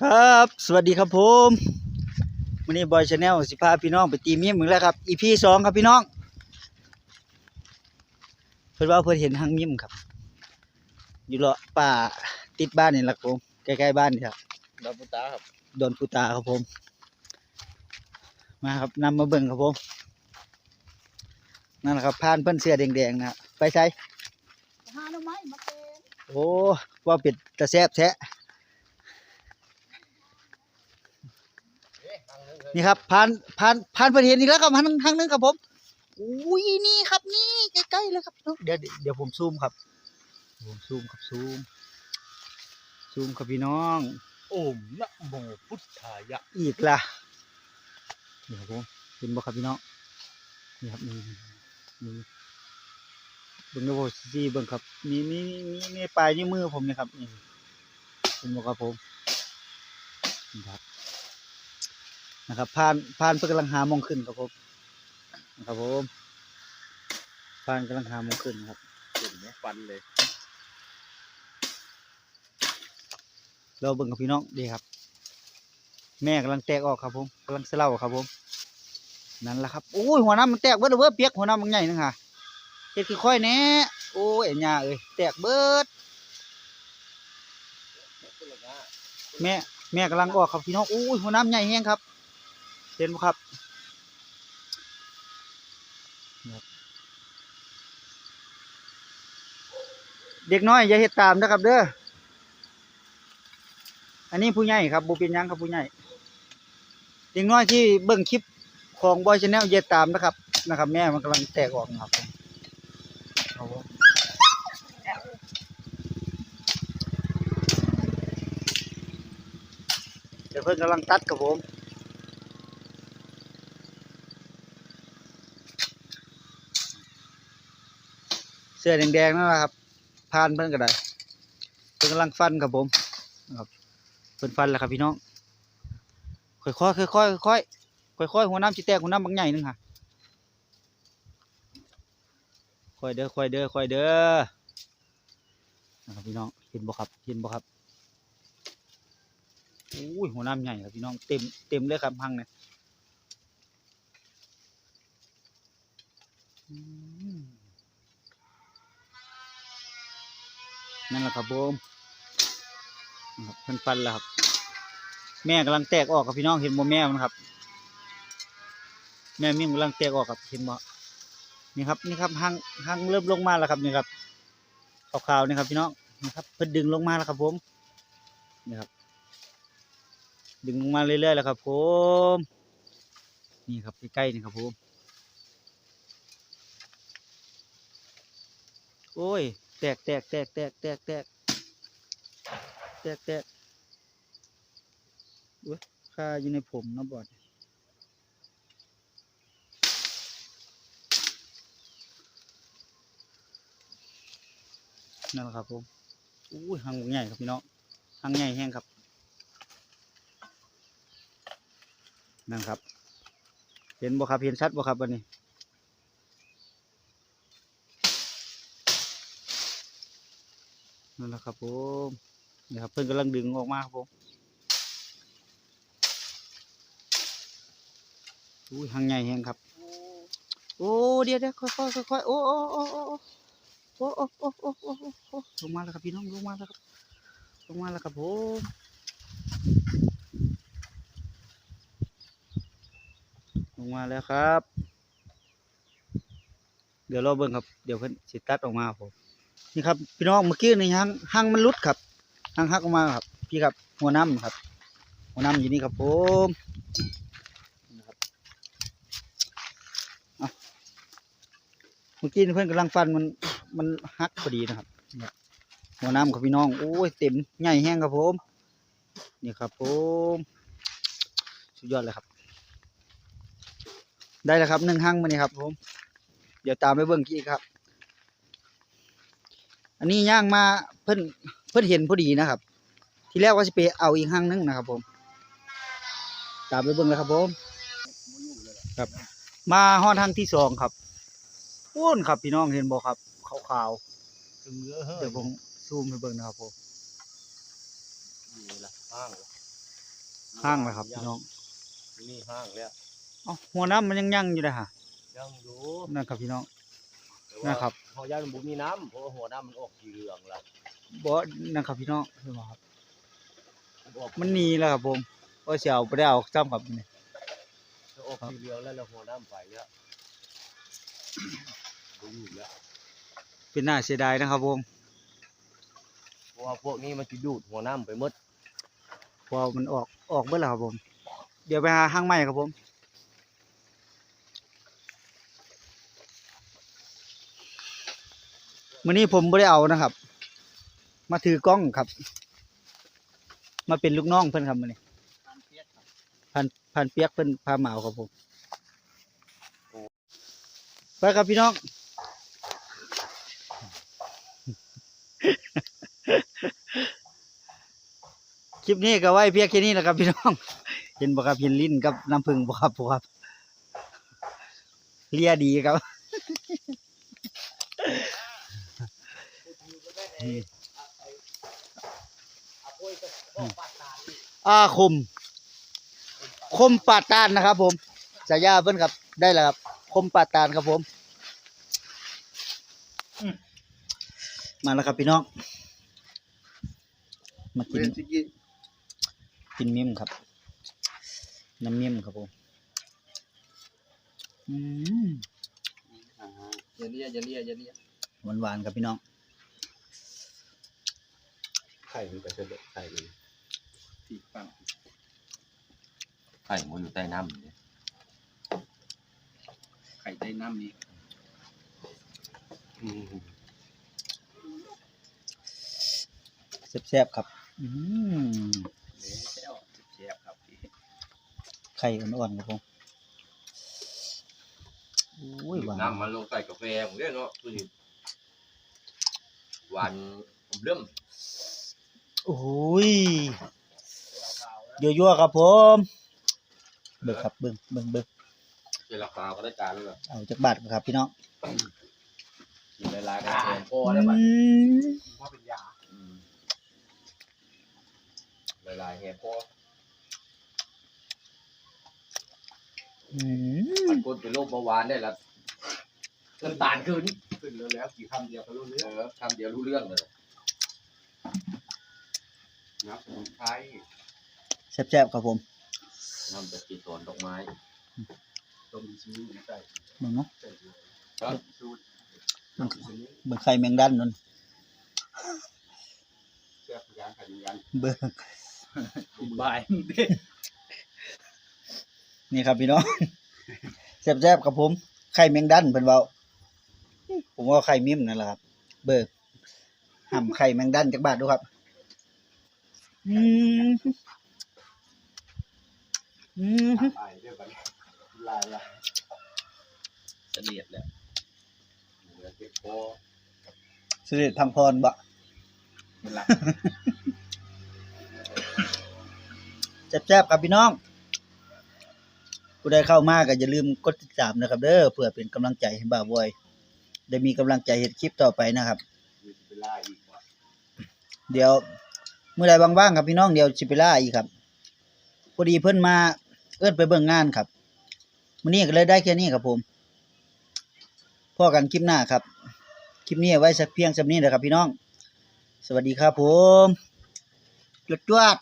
ครับ สวัสดีครับผมวันนี้บอยชาแนลสิพาพี่น้องไปตีมีมมึงแล้วครับ EP สองครับพี่น้อง เพิ่นว่าเพิ่นเห็นหางมิมครับ อยู่เลาะป่าติดบ้านนี่แหละครับผมใกล้ๆบ้านนี่ครับดาวพุตาครับดอนปูตาครับผม มาครับนำมาเบิ่งครับผมนั่นแหละครับพานเพิ่นเสื้อแดงๆนะครับไปใช้หาหน่อไม้มาเป็นโอ้ว่าเป็ดตะแซบแท้ นี่ครับพานพานพานเพิ่นเห็นอีกแล้วครับทางทางนึงครับผมอุ้ยนี่ครับนี่ใกล้ๆเลยครับเดี๋ยวเดี๋ยวผมซูมครับผมซูมครับซูมซูมครับพี่น้อง โอมนะโมพุทธายะอีกล่ะนี่ครับผมเห็นบ่ครับพี่น้องนี่ครับนี่นี่เบิ่งดูโบซีเบิ่งครับนี่นี่นี่นี่ปลายนิ้วมือผมนี่ครับนี่เห็นบ่ครับผมนี่ครับ นะครับผ่านผ่านเพื่อกำลังหามองขึ้นครับผมนะครับผมผ่านกำลังหามองขึ้นครับเห็นไหมฟันเลยเราเบิ่งกับพี่น้องดีครับ แม่กำลังแตกออกครับผมกำลังเสลาครับผมนั่นแหละครับโอ้ยหัวน้ำมันแตกเบิดเลยเว้ยเปียกหัวน้ำมันใหญ่นึงค่ะเฮ็ดค่อยๆแหน่โอ้ยไอ้ย่าเอ้ยแตกเบิดแม่แม่กำลังออกครับพี่น้องโอ้ยหัวน้ำใหญ่แห้งครับ เห็นบ่ครับนี่ครับเด็กน้อยอย่าเฮ็ดตามนะครับ เด้อ อันนี้ผู้ใหญ่ครับบ่เป็นยังครับผู้ใหญ่ เด็กน้อยที่เบิ่งคลิปของบอยชาแนลอย่าตามนะครับ นะครับ แม่มันกำลังแตกออกนะครับเดี๋ยวเพิ่นกำลังตัดครับผม สื้อแดงๆนั่นแหละครับพานเพิ่นก็ได้เพิ่นกำลังฟันครับผมนะครับเพิ่นฟันแล้วครับพี่น้องค่อยๆค่อยๆค่อยๆค่อยๆหัวน้ำสิแตกหัวน้ำบางใหญ่นึงค่ะค่อยเด้อค่อยเด้อค่อยเด้อนะครับพี่น้องเห็นบ่ครับเห็นบ่ครับอุ้ยหัวน้ำใหญ่ครับพี่น้องเต็มเต็มเลยครับพังเนี่ย นั่นแหละครับผมนะครับเพิ่นฟันแล้วครับ แม่กำลังแตกออกครับพี่น้องเห็นบ่แม่มันครับ แม่มิ่งกำลังแตกออกครับเห็นบ่นี่ครับนี่ครับหางหางเริ่มลงมาแล้วครับนี่ครับขาวๆนี่ครับพี่น้องนี่ครับเพิ่นดึงลงมาแล้วครับผมนี่ครับ ดึงลงมาเรื่อยๆแล้วครับ ผม นี่ครับใกล้ๆนี่ครับผมโอ้ย แตกแตกแตกแตกแตกแตกแตกแตกอุ้ยค่าอยู่ในผมนะบอดนั่นแหละครับผมอุ้ยหางใหญ่ครับพี่น้องหางใหญ่แห้งครับ นั่นครับ เห็นบ่ครับ เห็นชัดบ่ครับวันนี้ นั่นแหละครับผมนี่ครับเพิ่นกำลังดึงออกมาครับผมอุ้ยหางใหญ่แฮงครับ โอ้เดี๋ยวเดี๋ยวค่อยค่อยค่อยค่อยโอ้โอ้โอ้โอ้โอ้โอ้โอ้โอ้โอ้โอ้โอ้ลงมาแล้วครับพี่น้องลงมาแล้วครับลงมาแล้วครับผมลงมาแล้วครับ เดี๋ยวรอเบิ่งครับ เดี๋ยวเพิ่นสิตัดออกมาครับผม นี่ครับพี่น้องเมื่อกี้ในี่หางหางมันลุดครับห้างหักออกมาครับ พี่ครับหัวน้ำครับ หัวน้ำอยู่นี่ครับผมนะครับเมื่อกี้เพื่อนกำลังฟันมันมันหักพอดีนะครับหัวน้ำครับพี่น้องโอ้ยเต็มใหญ่แห้งครับผมนี่ครับผมสุดยอดเลยครับ ได้แล้วครับหนึ่งหังมานี่ครับผม เดี๋ยวตามไปเบิ่งกี้ครับ อันนี้ย่างมาเพิ่นเพิ่นเห็นพอดีนะครับ ที่แรกว่าสิไปเอาอีกห้างหนึงนะครับ ผมตามไปเบิ่งเลยครับผม ครับ มาฮอดทางที่สองครับอ้วนครับพี่น้องเห็นบ่ครับขาวถึงเนื้อเฮ้ๆยเดี๋ยวผมซูมให้เบิ่งนะครับผมนี่ละห้างละห้างแล้วครับพี่น้องนี่ห้างแล้วเอ้าหัวน้ำมันยังยั่งอยู่เลยฮะยังอยู่นั่นครับพี่น้องแต่ว่า นะครับพอย่านบุมีน้ำเพราะว่าหัวน้ำมันออกสีเหลืองแล้วบ่นั่นครับพี่น้องเห็นบ่ครับมันออกมันหนีแล้วครับผมว่าสิเอาบ่ได้เอาจ้ำครับนี่ถ้าออกสีเหลืองแล้วแล้วหัวน้ำไปแล้วบ่อยู่แล้วเป็นน่าเสียดายนะครับผมเพราะว่าพวกนี้มันจะดูดหัวน้ำไปหมดเพอมันออกออกเบิดแล้วครับผม เดี๋ยวไปหาห้างใหม่ครับผม มื้อนี้ผมบ่ได้เอานะครับ มาถือกล้องครับ มาเป็นลูกน้องเพิ่อนครับมื้อนี้พันพันเปียกเพิ่อนพามาเอาครับผมไปครับพี่น้องคลิปนี้ก็ไว้เพียงแค่นี้แหละครับพี่น้อง เห็นบ่ครับเห็นลิ้นกับน้ำผึ้งบ่ครับบ่ครับเลียดีครับ อาคม คมปาดตานนะครับ ผมสายาเพิ่นครับ ได้แล้วครับ คมปาดตานครับผมอืมมาแล้วครับพี่น้อง มากินกินเมี่ยมครับ น้ำเมี่ยมครับผมอืมอย่าเลียอย่าเลียอย่าเลียหวานหวานๆครับพี่น้อง ไข่มันก็จะเด็ดไข่เลยที่ฟังไข่มันอยู่ใต้น้ำเนี่ยไข่ใต้น้ำนี่แซ่บๆครับ อืมแล้วเจ็บครับไข่อ่อนๆครับผมโอ้ยหวานน้ำมันลงใส่กาแฟผมเนี่ยเนาะคือหวานผมเริ่ม โอ้ยยั่วๆครับผม เบิ่งครับเบิ่งเบิ่งเบิ่งเจราคาก็ได้การเลยเอาจากบาทครับพี่น้องกินหลายๆกันแทนพ่อได้ไหมอืมพ่อเป็นยาหลายๆแห่พ่ออืมมันคนเป็นโรคเบาหวานได้ละน้ำตาลขึ้นขึ้นแล้วแล้วกี่คำเดียวก็รู้เรื่องเออคำเดียวรู้เรื่องเลย นะสมุนไพรแซ่บๆครับผมนำจากกีตอนดอกไม้ต้มซีอิ๊วใส่เบิ่งเนาะครับสูตรเบิ่งไข่แมงดันนั่นแซ่บยางขันยางเบิ่งบายนี่ครับพี่น้องแซ่บๆครับผม ไข่แมงดันเพิ่นเว้าผมว่าไข่มิ้มนั่นแหละครับ เบิกห่ำไข่แมงดันจักบาทดูครับ อืมอืมลายเรียกว่าลายละเสนียดและเหลือเก็บคอสด็จพังพรบ่เป็นลักแซ่บๆครับพี่น้องผู้ใดเข้ามาก็อย่าลืมกดติดตามนะครับ เด้อเพื่อเป็นกำลังใจให้บ่าวบอยได้มีกำลังใจเฮ็ดคลิปต่อไปนะครับ มีเวลาอีกว่าเดี๋ยว มื่อใดว่างๆครับพี่น้องเดียวสิไปล่าอีกครับพอดีเพื่อนมาเอิ้นไปเบิ่งงานครับมันนี้ก็เลยได้แค่นี้ครับผมพ่อกันคลิปหน้าครับ คลิปนี้ไว้สักเพียงสำนี้นะครับพี่น้อง สวัสดีครับผมจวด